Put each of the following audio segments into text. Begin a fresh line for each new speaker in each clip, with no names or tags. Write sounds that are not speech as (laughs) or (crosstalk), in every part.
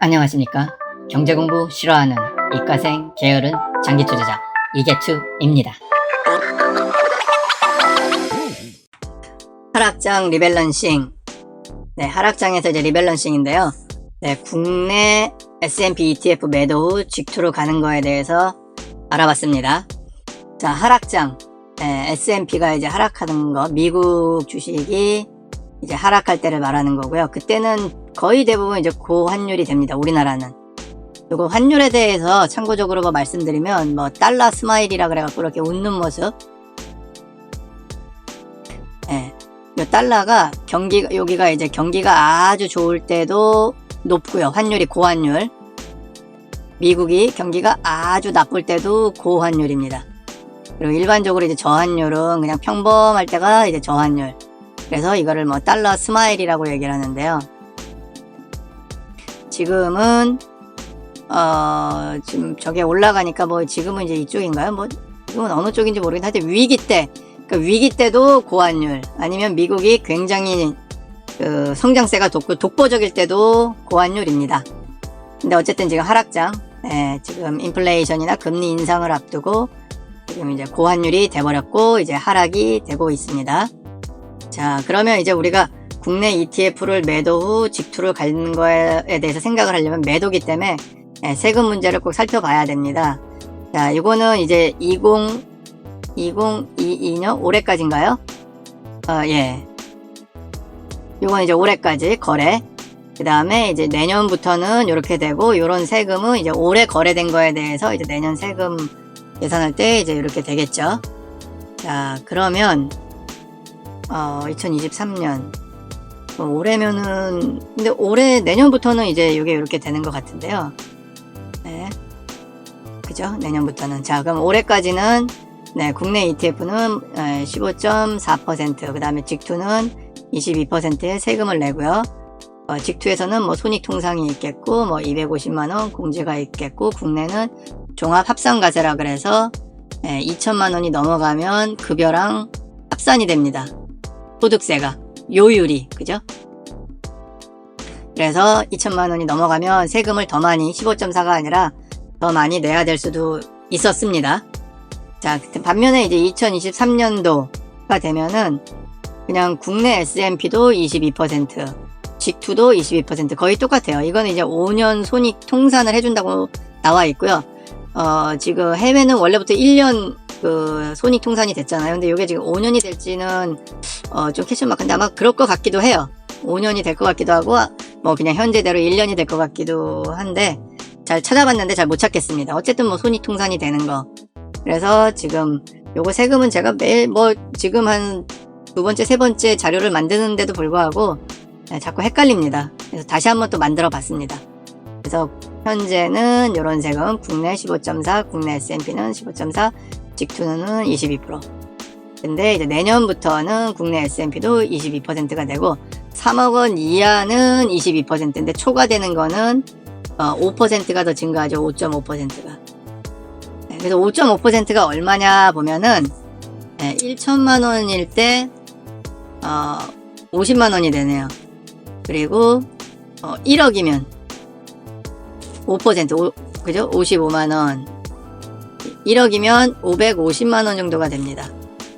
안녕하십니까. 경제공부 싫어하는 이과생 게으른 장기투자자 이게투입니다. 하락장 리밸런싱. 네, 하락장에서 이제 리밸런싱인데요. 네, 국내 S&P ETF 매도 후 직투로 가는 거에 대해서 알아봤습니다. 자, 하락장. 네, S&P가 이제 하락하는 거, 미국 주식이 이제 하락할 때를 말하는 거고요. 그때는 거의 대부분 이제 고환율이 됩니다. 우리나라는. 그리고 환율에 대해서 참고적으로 뭐 말씀드리면 뭐 달러 스마일이라 그래갖고 이렇게 웃는 모습. 예. 요 달러가 경기 여기가 이제 경기가 아주 좋을 때도 높고요. 환율이 고환율. 미국이 경기가 아주 나쁠 때도 고환율입니다. 그리고 일반적으로 이제 저환율은 그냥 평범할 때가 이제 저환율. 그래서 이거를 뭐 달러 스마일이라고 얘기를 하는데요. 지금은 어 지금 저게 올라가니까 뭐 지금은 이제 이쪽인가요? 뭐 지금은 어느 쪽인지 모르겠는데 하여튼 위기 때 그러니까 위기 때도 고환율 아니면 미국이 굉장히 그 성장세가 독, 독보적일 때도 고환율입니다. 근데 어쨌든 지금 하락장 예, 지금 인플레이션이나 금리 인상을 앞두고 지금 이제 고환율이 돼버렸고 이제 하락이 되고 있습니다. 자, 그러면 이제 우리가 국내 ETF를 매도 후 직투를 가는 거에 대해서 생각을 하려면 매도기 때문에 예, 세금 문제를 꼭 살펴봐야 됩니다. 자, 이거는 이제 20, 2022년 올해까지인가요? 어, 예. 이건 이제 올해까지 거래. 그 다음에 이제 내년부터는 이렇게 되고, 이런 세금은 이제 올해 거래된 거에 대해서 이제 내년 세금 계산할 때 이제 이렇게 되겠죠. 자, 그러면 어, 2023년. 뭐 올해면은, 근데 올해, 내년부터는 이제 이게 이렇게 되는 것 같은데요. 네. 그죠? 내년부터는. 자, 그럼 올해까지는, 네, 국내 ETF는 15.4%, 그 다음에 직투는 22%의 세금을 내고요. 어, 직투에서는 뭐 손익 통상이 있겠고, 뭐 250만 원 공제가 있겠고, 국내는 종합 합산가세라 그래서, 예, 2천만 원이 넘어가면 급여랑 합산이 됩니다. 소득세가 요율이 그죠? 그래서 2천만 원이 넘어가면 세금을 더 많이 15.4가 아니라 더 많이 내야 될 수도 있었습니다. 자 반면에 이제 2023년도가 되면은 그냥 국내 S&P도 22% 직투도 22% 거의 똑같아요. 이거는 이제 5년 손익 통산을 해준다고 나와 있고요. 어, 지금 해외는 원래부터 1년 그 손익 통산이 됐잖아요. 근데 이게 지금 5년이 될지는 어, 좀 캐션 마크인데 아마 그럴 것 같기도 해요. 5년이 될 것 같기도 하고 뭐 그냥 현재대로 1년이 될 것 같기도 한데 잘 찾아봤는데 잘 못 찾겠습니다. 어쨌든 뭐 손익 통산이 되는 거. 그래서 지금 요거 세금은 제가 매일 뭐 지금 한 두 번째 세 번째 자료를 만드는데도 불구하고 네, 자꾸 헷갈립니다. 그래서 다시 한번 또 만들어 봤습니다. 그래서 현재는 이런 세금 국내 15.4 국내 S&P는 15.4 직투는 22%. 근데 이제 내년부터는 국내 S&P도 22%가 되고 3억 원 이하는 22%인데 초과되는 거는 어, 5%가 더 증가하죠. 5.5%가. 네, 그래서 5.5%가 얼마냐 보면은 네, 1천만 원일 때 어, 50만 원이 되네요. 그리고 어, 1억이면 5% 오, 그죠? 55만 원. 1억이면 550만 원 정도가 됩니다.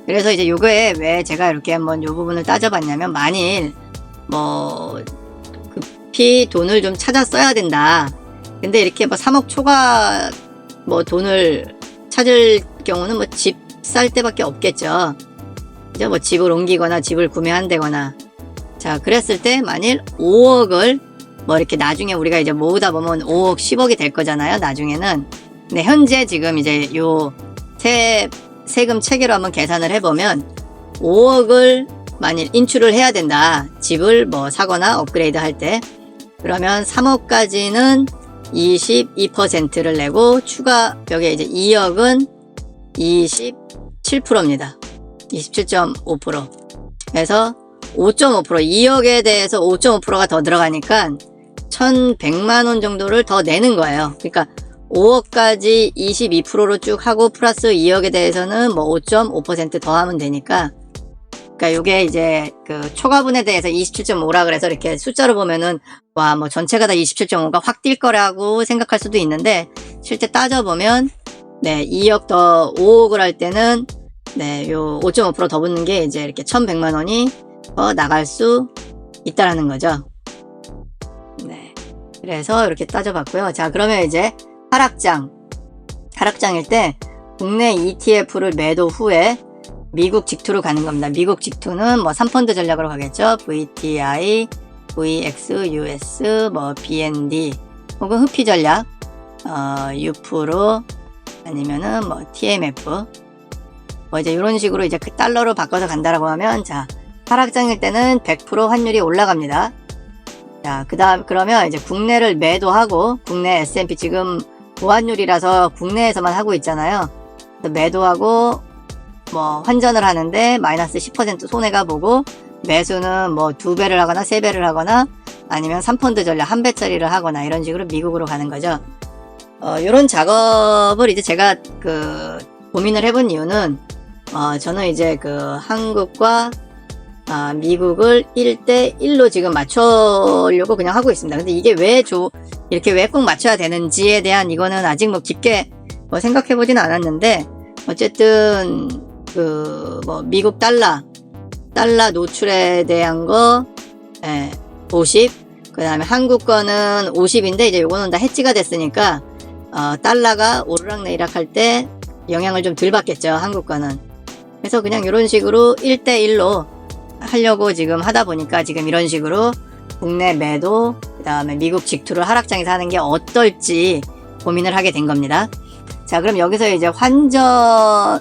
그래서 이제 요거에 왜 제가 이렇게 한번 요 부분을 따져봤냐면 만일 뭐 급히 돈을 좀 찾아 써야 된다. 근데 이렇게 뭐 3억 초과 뭐 돈을 찾을 경우는 뭐 집 살 때밖에 없겠죠. 그죠? 뭐 집을 옮기거나 집을 구매한다거나. 자, 그랬을 때 만일 5억을 뭐 이렇게 나중에 우리가 이제 모으다 보면 5억, 10억이 될 거잖아요. 나중에는. 근데 현재 지금 이제 요 세, 세금 체계로 한번 계산을 해보면 5억을 만일 인출을 해야 된다. 집을 뭐 사거나 업그레이드 할 때. 그러면 3억까지는 22%를 내고 추가 벽에 이제 2억은 27%입니다. 27.5%. 그래서 5.5% 2억에 대해서 5.5%가 더 들어가니까 1100만 원 정도를 더 내는 거예요. 그러니까 5억까지 22%로 쭉 하고 플러스 2억에 대해서는 뭐 5.5%더 하면 되니까 그러니까 요게 이제 그 초과분에 대해서 27.5라 그래서 이렇게 숫자로 보면은 와 뭐 전체가 다 27.5가 확 뛸 거라고 생각할 수도 있는데 실제 따져보면 네 2억 더 5억을 할 때는 네요 5.5%더 붙는 게 이제 이렇게 1,100만 원이 더 나갈 수 있다라는 거죠. 네. 그래서 이렇게 따져봤고요. 자 그러면 이제 하락장 하락장일 때 국내 ETF를 매도 후에 미국 직투로 가는 겁니다. 미국 직투는 뭐 3펀드 전략으로 가겠죠. VTI, VXUS, 뭐 BND 혹은 흡피 전략, 어, U-프로 아니면은 뭐 TMF 뭐 이제 이런 식으로 이제 그 달러로 바꿔서 간다라고 하면 자 하락장일 때는 100% 환율이 올라갑니다. 자 그다음 그러면 이제 국내를 매도하고 국내 S&P 지금 보환율이라서 국내에서만 하고 있잖아요. 매도하고 뭐 환전을 하는데 마이너스 10% 손해가 보고 매수는 뭐 두 배를 하거나 세 배를 하거나 아니면 3펀드 전략 한 배짜리를 하거나 이런 식으로 미국으로 가는 거죠. 어, 이런 작업을 이제 제가 그 고민을 해본 이유는 어, 저는 이제 그 한국과 아, 미국을 1대 1로 지금 맞추려고 그냥 하고 있습니다. 근데 이게 왜 조, 이렇게 왜 꼭 맞춰야 되는지에 대한 이거는 아직 뭐 깊게 뭐 생각해 보지는 않았는데, 어쨌든, 그, 뭐, 미국 달러, 달러 노출에 대한 거, 예, 50, 그 다음에 한국 거는 50인데, 이제 요거는 다 해지가 됐으니까, 어, 달러가 오르락내리락 할 때 영향을 좀 덜 받겠죠, 한국 거는. 그래서 그냥 이런 식으로 1대 1로 하려고 지금 하다 보니까 지금 이런 식으로 국내 매도, 그 다음에 미국 직투를 하락장에서 하는 게 어떨지 고민을 하게 된 겁니다. 자, 그럼 여기서 이제 환전을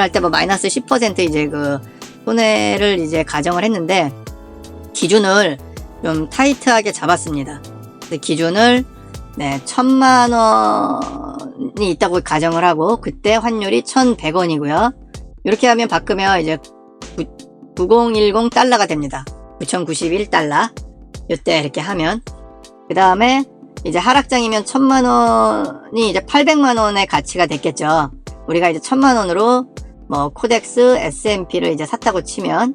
할 때 뭐 마이너스 10% 이제 그 손해를 이제 가정을 했는데 기준을 좀 타이트하게 잡았습니다. 기준을 네, 천만 원이 있다고 가정을 하고 그때 환율이 1,100원이고요. 이렇게 하면 바꾸면 이제 9010 달러가 됩니다. 9091 달러. 이때 이렇게 하면. 그 다음에 이제 하락장이면 천만 원이 이제 800만 원의 가치가 됐겠죠. 우리가 이제 천만 원으로 뭐 코덱스 S&P를 이제 샀다고 치면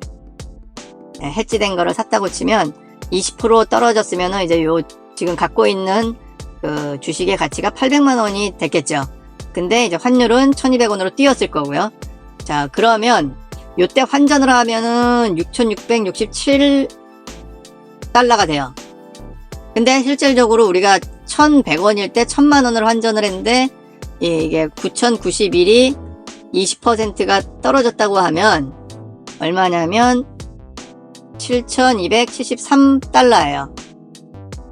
네, 해지된 거를 샀다고 치면 20% 떨어졌으면은 이제 요 지금 갖고 있는 그 주식의 가치가 800만 원이 됐겠죠. 근데 이제 환율은 1200원으로 뛰었을 거고요. 자, 그러면 요때 환전을 하면은 6667달러가 돼요. 근데 실질적으로 우리가 1100원일 때 1000만 원을 환전을 했는데 이게 9091이 20%가 떨어졌다고 하면 얼마냐면 7273달러예요.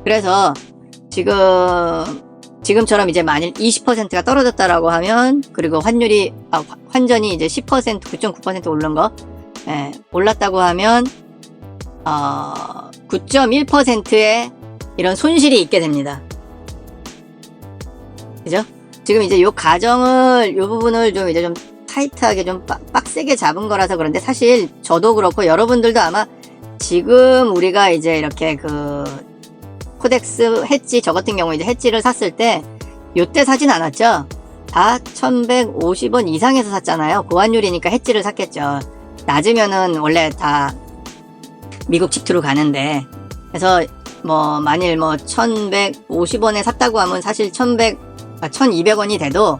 그래서 지금 지금처럼 이제 만일 20%가 떨어졌다라고 하면 그리고 환율이 아, 환전이 이제 10% 9.9% 오른 거 예, 올랐다고 하면 어, 9.1%의 이런 손실이 있게 됩니다. 그죠? 지금 이제 요 가정을 요 부분을 좀 이제 좀 타이트하게 좀 빡, 빡세게 잡은 거라서 그런데 사실 저도 그렇고 여러분들도 아마 지금 우리가 이제 이렇게 그 코덱스 해지 저 같은 경우 이제 해지를 샀을 때 요때 사진 않았죠? 다 1150원 이상에서 샀잖아요. 고환율이니까 해지를 샀겠죠. 낮으면은 원래 다 미국 직투로 가는데 그래서 뭐 만일 뭐 1150원에 샀다고 하면 사실 1100 아, 1200원이 돼도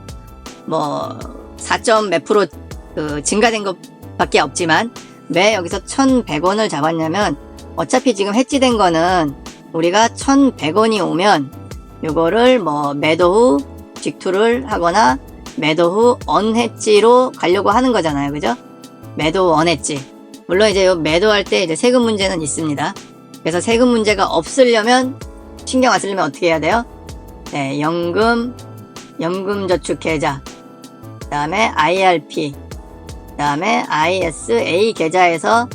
뭐 4점 몇 프로 그 증가된 것밖에 없지만 왜 여기서 1100원을 잡았냐면 어차피 지금 해지된 거는 우리가 1100원이 오면 요거를 뭐 매도 후 직투를 하거나 매도 후 언해지로 가려고 하는 거잖아요. 그죠? 매도 언해지. 물론 이제 요 매도할 때 이제 세금 문제는 있습니다. 그래서 세금 문제가 없으려면 신경 안 쓰려면 어떻게 해야 돼요? 네, 연금, 연금저축계좌, 그 다음에 IRP, 그 다음에 ISA 계좌에서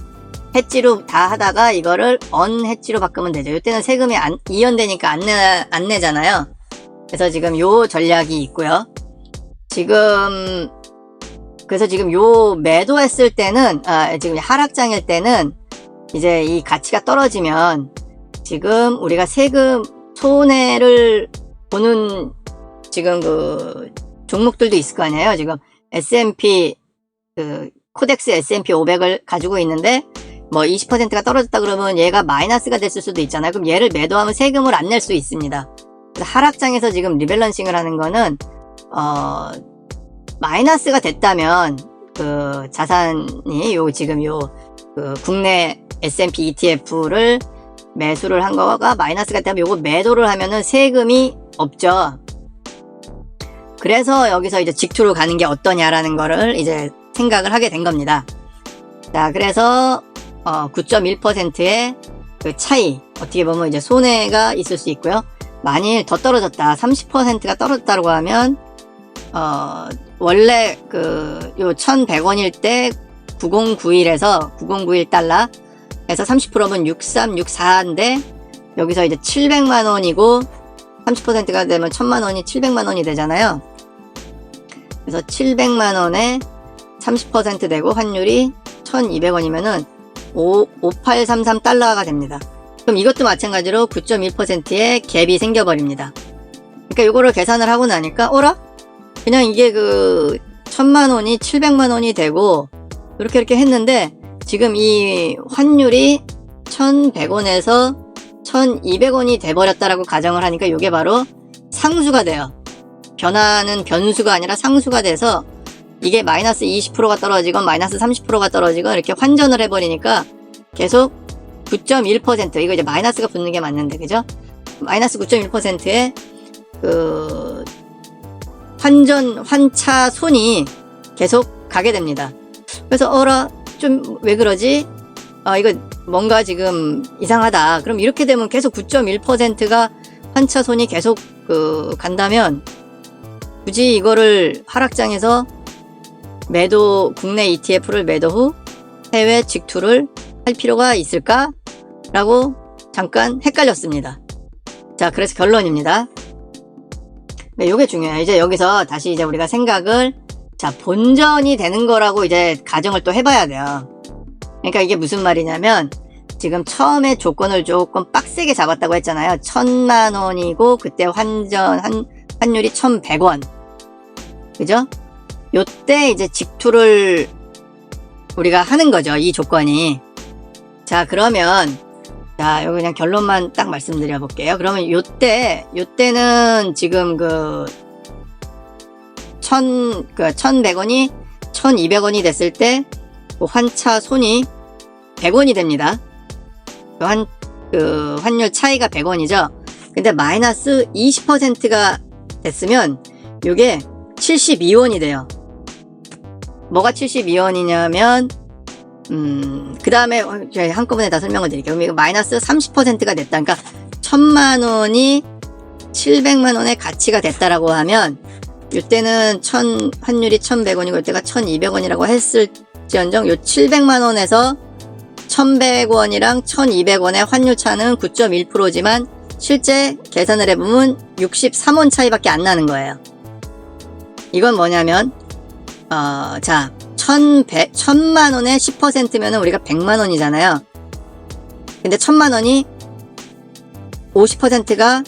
해지로 다 하다가 이거를 언 해지로 바꾸면 되죠. 이때는 세금이 안, 이연되니까 안, 내, 안 내잖아요. 그래서 지금 요 전략이 있고요. 지금 그래서 지금 요 매도했을 때는 아, 지금 하락장일 때는 이제 이 가치가 떨어지면 지금 우리가 세금 손해를 보는 지금 그 종목들도 있을 거 아니에요. 지금 S&P 그 코덱스 S&P 500을 가지고 있는데 뭐 20%가 떨어졌다 그러면 얘가 마이너스가 됐을 수도 있잖아요. 그럼 얘를 매도하면 세금을 안 낼 수 있습니다. 하락장에서 지금 리밸런싱을 하는 거는 어 마이너스가 됐다면 그 자산이 요 지금 요 그 국내 S&P ETF를 매수를 한 거가 마이너스가 되면 요거 매도를 하면은 세금이 없죠. 그래서 여기서 이제 직투로 가는 게 어떠냐라는 거를 이제 생각을 하게 된 겁니다. 자, 그래서 어, 9.1%의 그 차이 어떻게 보면 이제 손해가 있을 수 있고요. 만일 더 떨어졌다, 30%가 떨어졌다고 하면 어, 원래 그 요 1,100원일 때 9091에서 9091 달러 에서 30%면 6364인데 여기서 이제 700만 원이고 30%가 되면 1000만 원이 700만 원이 되잖아요. 그래서 700만 원에 30% 되고 환율이 1200원이면은 5833 달러가 됩니다. 그럼 이것도 마찬가지로 9.1%의 갭이 생겨버립니다. 그러니까 이거를 계산을 하고 나니까 어라? 그냥 이게 그 1000만 원이 700만 원이 되고 이렇게 이렇게 했는데 지금 이 환율이 1100원에서 1200원이 돼버렸다라고 가정을 하니까 이게 바로 상수가 돼요. 변화는 변수가 아니라 상수가 돼서 이게 마이너스 20%가 떨어지건 마이너스 30%가 떨어지건 이렇게 환전을 해버리니까 계속 9.1% 이거 이제 마이너스가 붙는 게 맞는데 그죠? 마이너스 9.1%의 그 환전 환차 손이 계속 가게 됩니다. 그래서 어라 좀 왜 그러지? 아 이거 뭔가 지금 이상하다. 그럼 이렇게 되면 계속 9.1%가 환차 손이 계속 그 간다면 굳이 이거를 하락장에서 매도 국내 ETF를 매도 후 해외 직투를 할 필요가 있을까? 라고 잠깐 헷갈렸습니다. 자, 그래서 결론입니다. 네, 요게 중요해요. 이제 여기서 다시 이제 우리가 생각을 자, 본전이 되는 거라고 이제 가정을 또 해봐야 돼요. 그러니까 이게 무슨 말이냐면 지금 처음에 조건을 조금 빡세게 잡았다고 했잖아요. 천만 원이고 그때 환전 한 환율이 천백 원 그죠? 요때 이제 직투를 우리가 하는 거죠. 이 조건이. 자, 그러면 자, 여기 그냥 결론만 딱 말씀드려 볼게요. 그러면 요때 요때는 지금 그 천, 그, 천백 원이 천이백 원이 됐을 때, 그 환차 손이 백 원이 됩니다. 그 환, 그, 환율 차이가 백 원이죠. 근데 마이너스 20%가 됐으면, 요게 72원이 돼요. 뭐가 72원이냐면, 음, 그 다음에 한꺼번에 다 설명을 드릴게요. 그럼 이거 마이너스 30%가 됐다. 그러니까, 천만 원이 700만 원의 가치가 됐다라고 하면, 이때는 천, 환율이 1100원이고 이때가 1200원이라고 했을지언정 요 700만 원에서 1100원이랑 1200원의 환율 차는 9.1%지만 실제 계산을 해보면 63원 차이밖에 안 나는 거예요. 이건 뭐냐면, 어, 자, 1100, 1000만원에 10%면은 우리가 100만 원이잖아요. 근데 1000만원이 50%가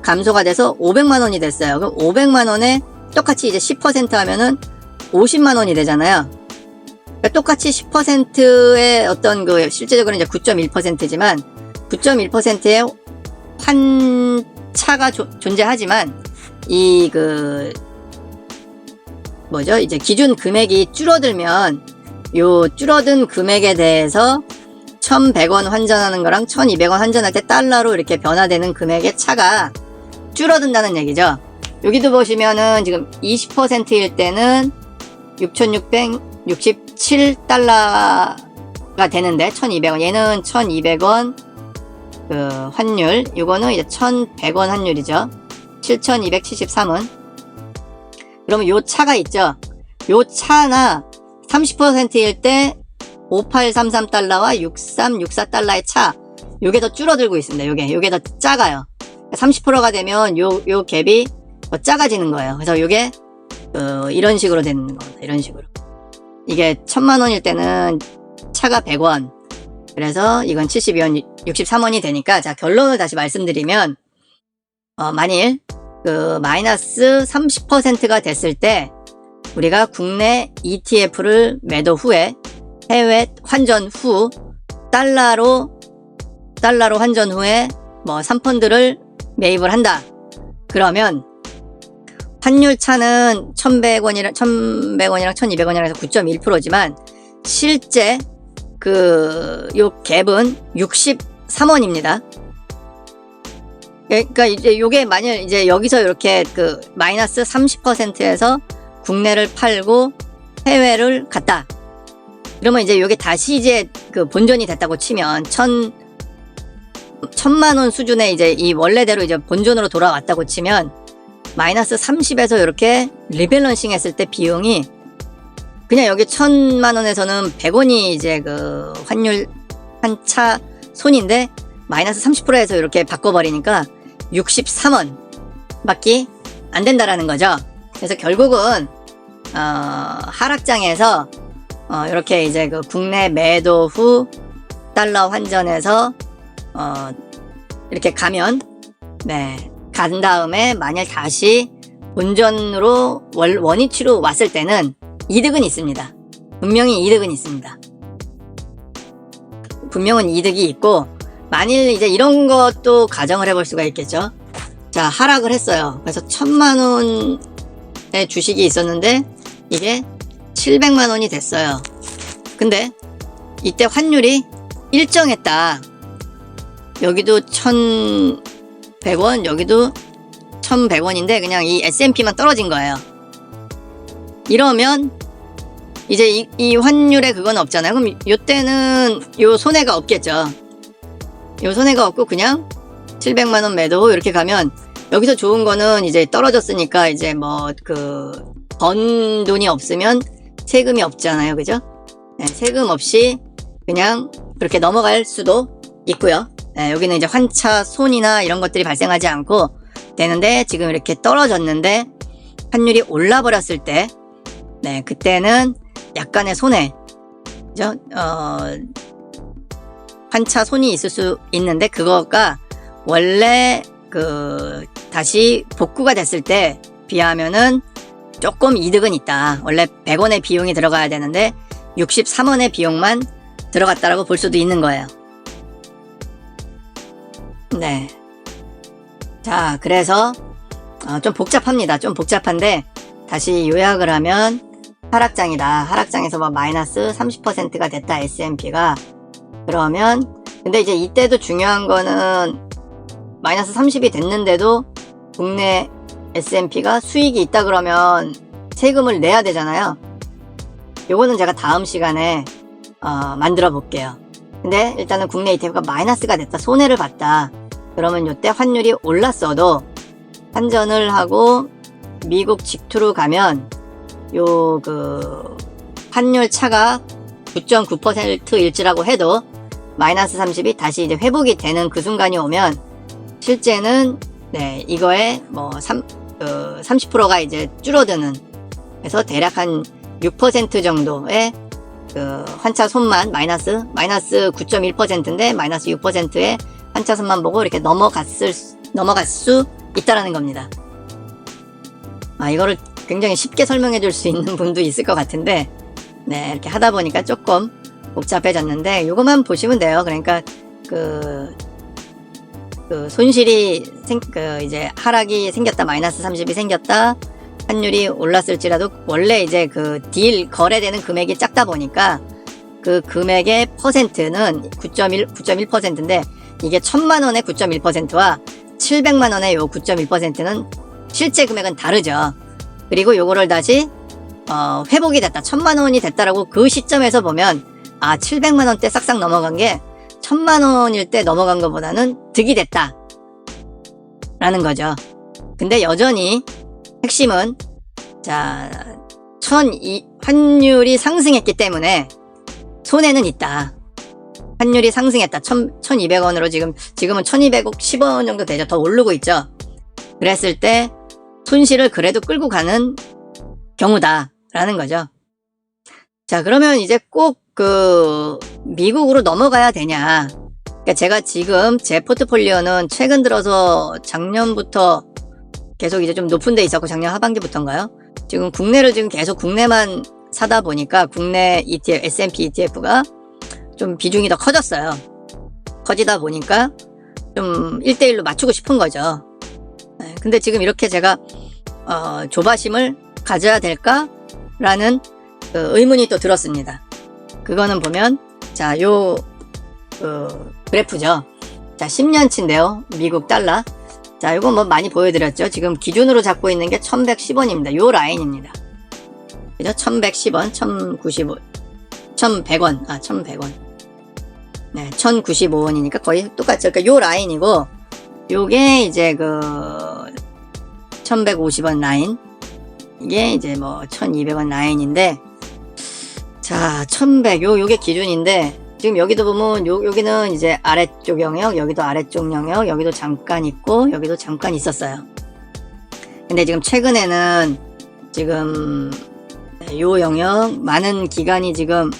감소가 돼서 500만 원이 됐어요. 그럼 500만 원에 똑같이 이제 10% 하면은 50만 원이 되잖아요. 그러니까 똑같이 10%의 어떤 그 실제적으로 이제 9.1%지만 9.1%의 환차가 조, 존재하지만 이 그 뭐죠? 이제 기준 금액이 줄어들면 요 줄어든 금액에 대해서 1,100원 환전하는 거랑 1,200원 환전할 때 달러로 이렇게 변화되는 금액의 차가 줄어든다는 얘기죠. 여기도 보시면은 지금 20%일 때는 6,667달러가 되는데 1,200원 얘는 1,200원 그 환율 이거는 이제 1,100원 환율이죠. 7,273원 그러면 요 차가 있죠. 요 차나 30%일 때 5833달러와 6364달러의 차 요게 더 줄어들고 있습니다. 요게 요게 더 작아요. 30%가 되면 요, 요 갭이 더 작아지는 거예요. 그래서 요게, 어, 이런 식으로 되는 겁니다. 이런 식으로. 이게 천만 원일 때는 차가 100원. 그래서 이건 72원, 63원이 되니까, 자, 결론을 다시 말씀드리면, 어, 만일, 그, 마이너스 30%가 됐을 때, 우리가 국내 ETF를 매도 후에 해외 환전 후 달러로 달러로 환전 후에 뭐 3펀드를 매입을 한다. 그러면 환율 차는 1,100원이랑 1,100원이랑 1,200원이랑 해서 9.1%지만 실제 그 요 갭은 63원입니다. 그러니까 이제 요게 만일 이제 여기서 이렇게 그 마이너스 30%에서 국내를 팔고 해외를 갔다. 그러면 이제 요게 다시 이제 그 본전이 됐다고 치면 천 천만 원 수준의 이제 이 원래대로 이제 본전으로 돌아왔다고 치면 마이너스 30에서 이렇게 리밸런싱 했을 때 비용이 그냥 여기 천만 원에서는 100원이 이제 그 환율 한 차 손인데 마이너스 30%에서 이렇게 바꿔버리니까 63원 밖에 안 된다라는 거죠. 그래서 결국은 어, 하락장에서 어, 이렇게 이제 그 국내 매도 후 달러 환전해서 어, 이렇게 가면 네, 간 다음에 만약 다시 본전으로 월, 원위치로 왔을 때는 이득은 있습니다. 분명히 이득은 있습니다. 분명은 이득이 있고 만일 이제 이런 것도 가정을 해볼 수가 있겠죠. 자 하락을 했어요. 그래서 천만 원의 주식이 있었는데 이게 700만 원이 됐어요. 근데 이때 환율이 일정했다. 여기도 1100원, 여기도 1100원인데 그냥 이 S&P만 떨어진 거예요. 이러면 이제 이, 이 환율에 그건 없잖아요. 그럼 요때는 요 손해가 없겠죠. 요 손해가 없고 그냥 700만 원 매도 이렇게 가면 여기서 좋은 거는 이제 떨어졌으니까 이제 뭐 그 번 돈이 없으면 세금이 없잖아요. 그죠? 네, 세금 없이 그냥 그렇게 넘어갈 수도 있고요. 네, 여기는 이제 환차 손이나 이런 것들이 발생하지 않고 되는데 지금 이렇게 떨어졌는데 환율이 올라 버렸을 때 네, 그때는 약간의 손해. 그죠? 어, 환차 손이 있을 수 있는데 그거가 원래 그 다시 복구가 됐을 때 비하면은 조금 이득은 있다. 원래 100원의 비용이 들어가야 되는데 63원의 비용만 들어갔다라고 볼 수도 있는 거예요. 네. 자, 그래서 어, 좀 복잡합니다. 좀 복잡한데 다시 요약을 하면 하락장이다. 하락장에서 뭐 마이너스 30%가 됐다. S&P가 그러면 근데 이제 이때도 중요한 거는 마이너스 30이 됐는데도 국내 S&P가 수익이 있다 그러면 세금을 내야 되잖아요. 요거는 제가 다음 시간에 어, 만들어 볼게요. 근데 일단은 국내 ETF가 마이너스가 됐다. 손해를 봤다. 그러면 요때 환율이 올랐어도 환전을 하고 미국 직투로 가면 요 그 환율 차가 9.9%일지라고 해도 마이너스 30이 다시 이제 회복이 되는 그 순간이 오면 실제는 네 이거에 뭐 3, 그 30%가 이제 줄어드는 그래서 대략 한 6% 정도의 그 환차 손만 마이너스 마이너스 9.1%인데 마이너스 6%의 환차 손만 보고 이렇게 넘어갔을 수- 넘어갈 수 있다라는 겁니다. 아 이거를 굉장히 쉽게 설명해 줄 수 있는 (laughs) 분도 있을 것 같은데 네 이렇게 하다 보니까 조금 복잡해졌는데 이것만 보시면 돼요. 그러니까 그, 그 손실이 생, 그 이제 하락이 생겼다 마이너스 30이 생겼다 환율이 올랐을지라도 원래 이제 그 딜 거래되는 금액이 작다 보니까 그 금액의 퍼센트는 9.1 9.1%인데 이게 천만 원의 9.1%와 700만 원의 요 9.1%는 실제 금액은 다르죠. 그리고 요거를 다시 어, 회복이 됐다. 천만 원이 됐다라고 그 시점에서 보면 아 700만 원대 싹싹 넘어간 게 천만 원일 때 넘어간 것보다는 득이 됐다. 라는 거죠. 근데 여전히 핵심은 자, 천 이 환율이 상승했기 때문에 손해는 있다. 환율이 상승했다. 천, 1200원으로 지금, 지금은 1210원 정도 되죠. 더 오르고 있죠. 그랬을 때 손실을 그래도 끌고 가는 경우다. 라는 거죠. 자, 그러면 이제 꼭 그, 미국으로 넘어가야 되냐. 그러니까 제가 지금 제 포트폴리오는 최근 들어서 작년부터 계속 이제 좀 높은 데 있었고 작년 하반기부터인가요? 지금 국내를 지금 계속 국내만 사다 보니까 국내 ETF, S&P ETF가 좀 비중이 더 커졌어요. 커지다 보니까 좀 1대1로 맞추고 싶은 거죠. 네, 근데 지금 이렇게 제가 어, 조바심을 가져야 될까라는 그 의문이 또 들었습니다. 그거는 보면 자, 요 그, 그래프죠. 자, 10년치인데요. 미국 달러. 자, 이거 뭐 많이 보여드렸죠. 지금 기준으로 잡고 있는 게 1110원입니다. 요 라인입니다. 그죠? 1110원, 1095, 1100원, 아, 1100원. 네, 1095원이니까 거의 똑같죠. 그러니까 요 라인이고, 요게 이제 그, 1150원 라인. 이게 이제 뭐, 1200원 라인인데, 자, 1100, 요, 요게 기준인데, 지금 여기도 보면, 요, 여기는 이제 아래쪽 영역, 여기도 아래쪽 영역, 여기도 잠깐 있고, 여기도 잠깐 있었어요. 근데 지금 최근에는, 지금, 네, 요 영역, 많은 기간이 지금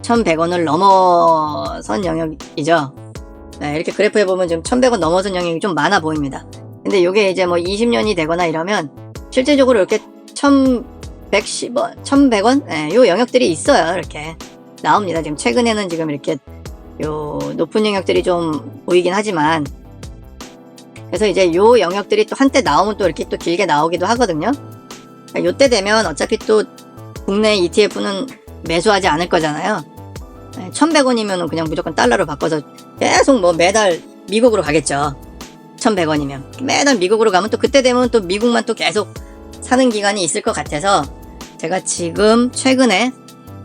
1100원을 넘어선 영역이죠. 네, 이렇게 그래프에 보면 지금 1100원 넘어선 영역이 좀 많아 보입니다. 근데 요게 이제 뭐 20년이 되거나 이러면 실제적으로 이렇게 1110원, 1100원? 네, 요 영역들이 있어요. 이렇게 나옵니다. 지금 최근에는 지금 이렇게 요 높은 영역들이 좀 보이긴 하지만 그래서 이제 요 영역들이 또 한때 나오면 또 이렇게 또 길게 나오기도 하거든요. 그러니까 요때 되면 어차피 또 국내 ETF는 매수하지 않을 거잖아요. 1100원이면 그냥 무조건 달러로 바꿔서 계속 뭐 매달 미국으로 가겠죠. 1100원이면. 매달 미국으로 가면 또 그때 되면 또 미국만 또 계속 사는 기간이 있을 것 같아서 제가 지금 최근에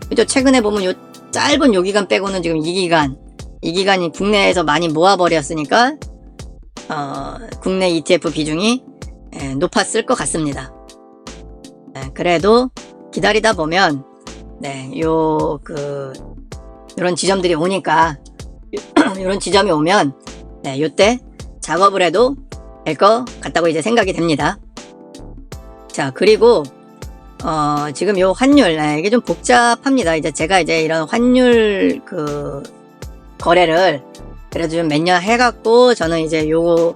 그죠 최근에 보면 요 짧은 요 기간 빼고는 지금 이 기간 이 기간이 국내에서 많이 모아버렸으니까 어, 국내 ETF 비중이 예, 높았을 것 같습니다. 예, 그래도 기다리다 보면 네, 요, 그, 이런 지점들이 오니까, (clears throat) 이런 지점이 오면, 네, 요때 작업을 해도 될 것 같다고 이제 생각이 됩니다. 자, 그리고, 어, 지금 요 환율, 네, 이게 좀 복잡합니다. 이제 제가 이제 이런 환율, 그, 거래를, 그래도 좀 몇 년 해갖고, 저는 이제 요,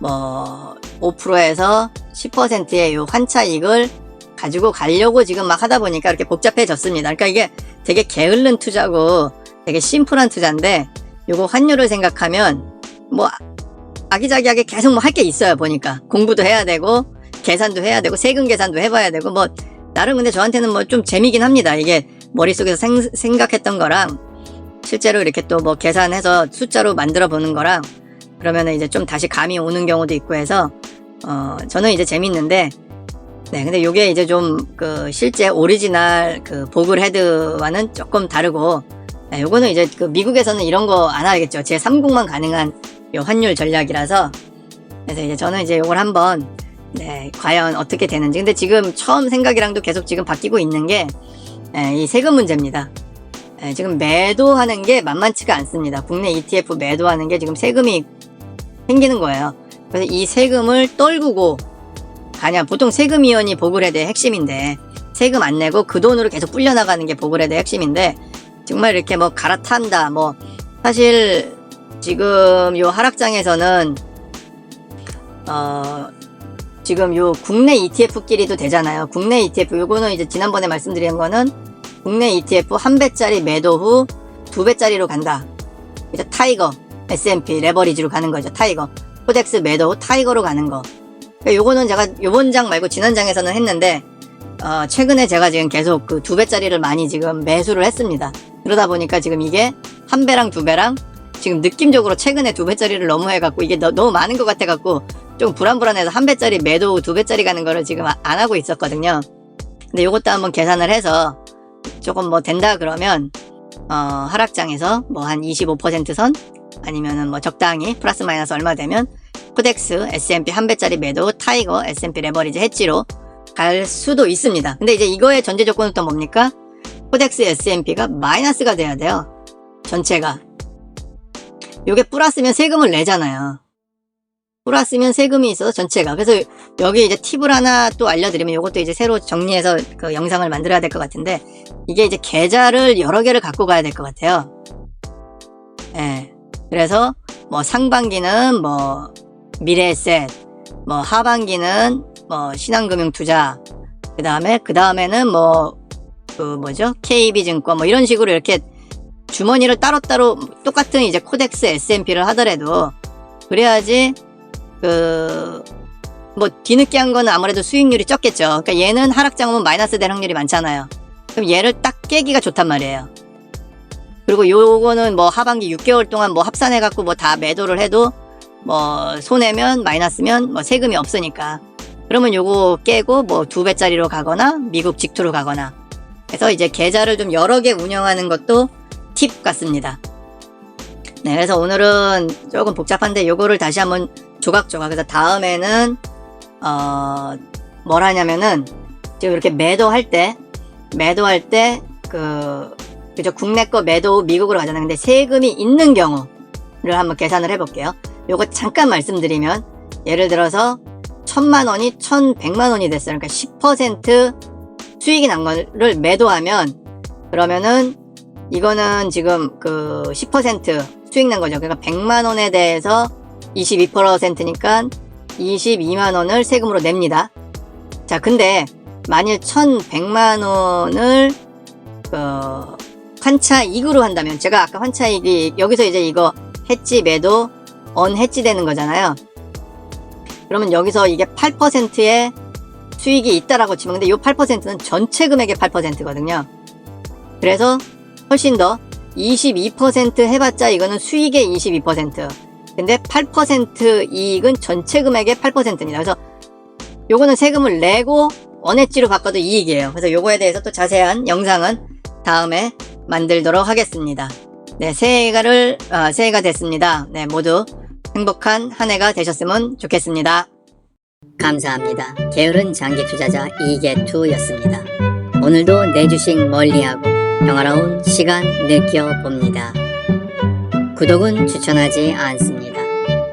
뭐, 5%에서 10%의 요 환차익을 가지고 가려고 지금 막 하다 보니까 이렇게 복잡해졌습니다. 그러니까 이게 되게 게을른 투자고 되게 심플한 투자인데 요거 환율을 생각하면 뭐 아기자기하게 계속 뭐 할 게 있어요 보니까 공부도 해야 되고 계산도 해야 되고 세금 계산도 해봐야 되고 뭐 나름 근데 저한테는 뭐 좀 재미긴 합니다. 이게 머릿속에서 생, 생각했던 거랑 실제로 이렇게 또 뭐 계산해서 숫자로 만들어 보는 거랑 그러면은 이제 좀 다시 감이 오는 경우도 있고 해서 어 저는 이제 재밌는데 네, 근데 요게 이제 좀 그 실제 오리지널 그 보글 헤드와는 조금 다르고 네, 요거는 이제 그 미국에서는 이런 거 안 하겠죠. 제 3국만 가능한 요 환율 전략이라서 그래서 이제 저는 이제 요걸 한번 네, 과연 어떻게 되는지 근데 지금 처음 생각이랑도 계속 지금 바뀌고 있는 게 네, 이 세금 문제입니다. 네, 지금 매도하는 게 만만치가 않습니다. 국내 ETF 매도하는 게 지금 세금이 생기는 거예요. 그래서 이 세금을 떨구고 가냐 보통 세금위원이 보글헤드의 핵심인데 세금 안 내고 그 돈으로 계속 불려나가는 게 보글헤드의 핵심인데 정말 이렇게 뭐 갈아탄다 뭐 사실 지금 요 하락장에서는 어 지금 요 국내 ETF끼리도 되잖아요. 국내 ETF 요거는 이제 지난번에 말씀드린 거는 국내 ETF 한 배짜리 매도 후 두 배짜리로 간다. 이제 타이거 S&P 레버리지로 가는 거죠 타이거. 코덱스 매도 후 타이거로 가는 거. 그러니까 요거는 제가 요번 장 말고 지난 장에서는 했는데 어, 최근에 제가 지금 계속 그 두 배짜리를 많이 지금 매수를 했습니다. 그러다 보니까 지금 이게 한 배랑 두 배랑 지금 느낌적으로 최근에 두 배짜리를 너무 해갖고 이게 너, 무 많은 것 같아갖고 좀 불안불안해서 한 배짜리 매도 두 배짜리 가는 거를 지금 아- 안 하고 있었거든요. 근데 요것도 한번 계산을 해서 조금 뭐 된다 그러면 어, 하락장에서 뭐 한 25%선 아니면은 뭐 적당히 플러스 마이너스 얼마 되면 코덱스 S&P 한 배짜리 매도 타이거 S&P 레버리지 해지로 갈 수도 있습니다. 근데 이제 이거의 전제 조건은 또 뭡니까? 코덱스 S&P가 마이너스가 돼야 돼요. 전체가. 요게 플러스면 세금을 내잖아요. 플러스면 세금이 있어서 전체가. 그래서 여기 이제 팁을 하나 또 알려드리면 요것도 이제 새로 정리해서 그 영상을 만들어야 될 것 같은데 이게 이제 계좌를 여러 개를 갖고 가야 될 것 같아요. 예. 그래서 뭐 상반기는 뭐 미래에셋, 뭐 하반기는 뭐 신한금융투자, 그 다음에, 그 다음에는 뭐, 그 뭐죠? KB증권 뭐 이런 식으로 이렇게 주머니를 따로따로 똑같은 이제 코덱스 S&P를 하더라도 그래야지 그 뭐 뒤늦게 한 거는 아무래도 수익률이 적겠죠. 그러니까 얘는 하락장 오면 마이너스 될 확률이 많잖아요. 그럼 얘를 딱 깨기가 좋단 말이에요. 그리고 요거는 뭐 하반기 6개월 동안 뭐 합산해 갖고 뭐 다 매도를 해도 뭐 손해면 마이너스면 뭐 세금이 없으니까 그러면 요거 깨고 뭐 두 배짜리로 가거나 미국 직투로 가거나 그래서 이제 계좌를 좀 여러 개 운영하는 것도 팁 같습니다. 네, 그래서 오늘은 조금 복잡한데 요거를 다시 한번 조각조각 그래서 다음에는 어, 뭘 하냐면은 지금 이렇게 매도할 때 매도할 때 그 그죠 국내 거 매도 미국으로 가잖아요. 근데 세금이 있는 경우를 한번 계산을 해볼게요. 요거 잠깐 말씀드리면 예를 들어서 천만 원이 천백만 원이 됐어요. 그러니까 10% 수익이 난 거를 매도하면 그러면은 이거는 지금 그 10% 수익 난 거죠. 그러니까 100만 원에 대해서 22%니까 22만 원을 세금으로 냅니다. 자, 근데 만일 1100만 원을 그 환차익으로 한다면 제가 아까 환차익이 여기서 이제 이거 해지 매도 언 해지 되는 거잖아요. 그러면 여기서 이게 8%의 수익이 있다라고 치면 근데 이 8%는 전체 금액의 8%거든요. 그래서 훨씬 더 22% 해봤자 이거는 수익의 22%. 근데 8% 이익은 전체 금액의 8%입니다. 그래서 요거는 세금을 내고 원해지로 바꿔도 이익이에요. 그래서 요거에 대해서 또 자세한 영상은 다음에 만들도록 하겠습니다. 네, 새해가를, 아, 새해가 됐습니다. 네, 모두 행복한 한 해가 되셨으면 좋겠습니다. 감사합니다. 게으른 장기 투자자 이계투였습니다. 오늘도 내 주식 멀리하고 평화로운 시간 느껴봅니다. 구독은 추천하지 않습니다.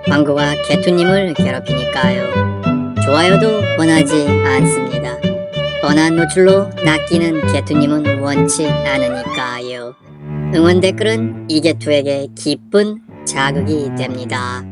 광고가 개투님을 괴롭히니까요. 좋아요도 원하지 않습니다. 뻔한 노출로 낚이는 개투님은 원치 않으니까요. 응원 댓글은 이개투에게 기쁜 자극이 됩니다.